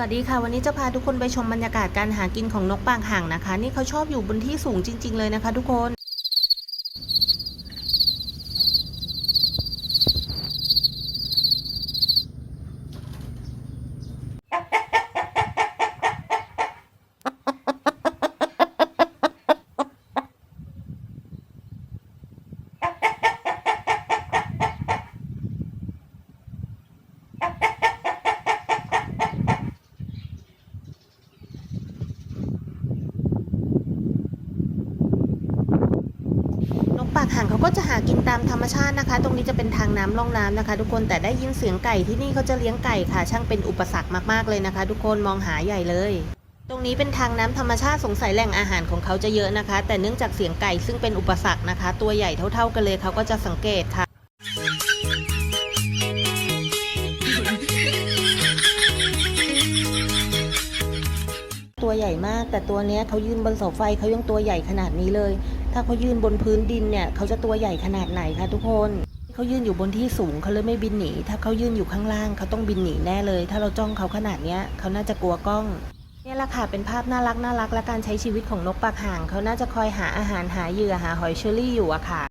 สวัสดีค่ะ วันนี้จะพาทุกคนไปชมบรรยากาศการหากินของนกปากห่างนะคะ นี่เขาชอบอยู่บนที่สูงจริง ๆ เลยนะคะ ทุกคน ปากห่างเขาก็จะหากินตามธรรมชาตินะคะ ตรงนี้จะเป็นทางน้ำล่องน้ำนะคะ ทุกคนแต่ได้ยินเสียงไก่ที่นี่เขาจะเลี้ยงไก่ค่ะ ช่างเป็นอุปสรรคมากๆเลยนะคะ ทุกคนมองหาใหญ่เลย ตรงนี้เป็นทางน้ำธรรมชาติสงสัยแหล่งอาหารของเขาจะเยอะนะคะ แต่เนื่องจากเสียงไก่ซึ่งเป็นอุปสรรคนะคะ ตัวใหญ่เท่า ๆ กันเลยเขาก็จะสังเกตค่ะ ตัวใหญ่มาก แต่ตัวเนี้ยเขายืนบนเสาไฟเขายังตัวใหญ่ขนาดนี้เลย ถ้าเขายืนบนพื้นดินเนี่ยเขาจะตัวใหญ่ขนาดไหนคะทุกคนเขายืนอยู่บนที่สูงเขาเลยไม่บินหนี ถ้าเขายืนอยู่ข้างล่างเขาต้องบินหนีแน่เลย ถ้าเราจ้องเขาขนาดเนี้ยเขาน่าจะกลัวกล้องนี่แหละค่ะเป็นภาพน่ารักน่ารักและการใช้ชีวิตของนกปากห่างเขาน่าจะคอยหาอาหารหาเหยื่อหาหอยเชอรี่อยู่อะค่ะ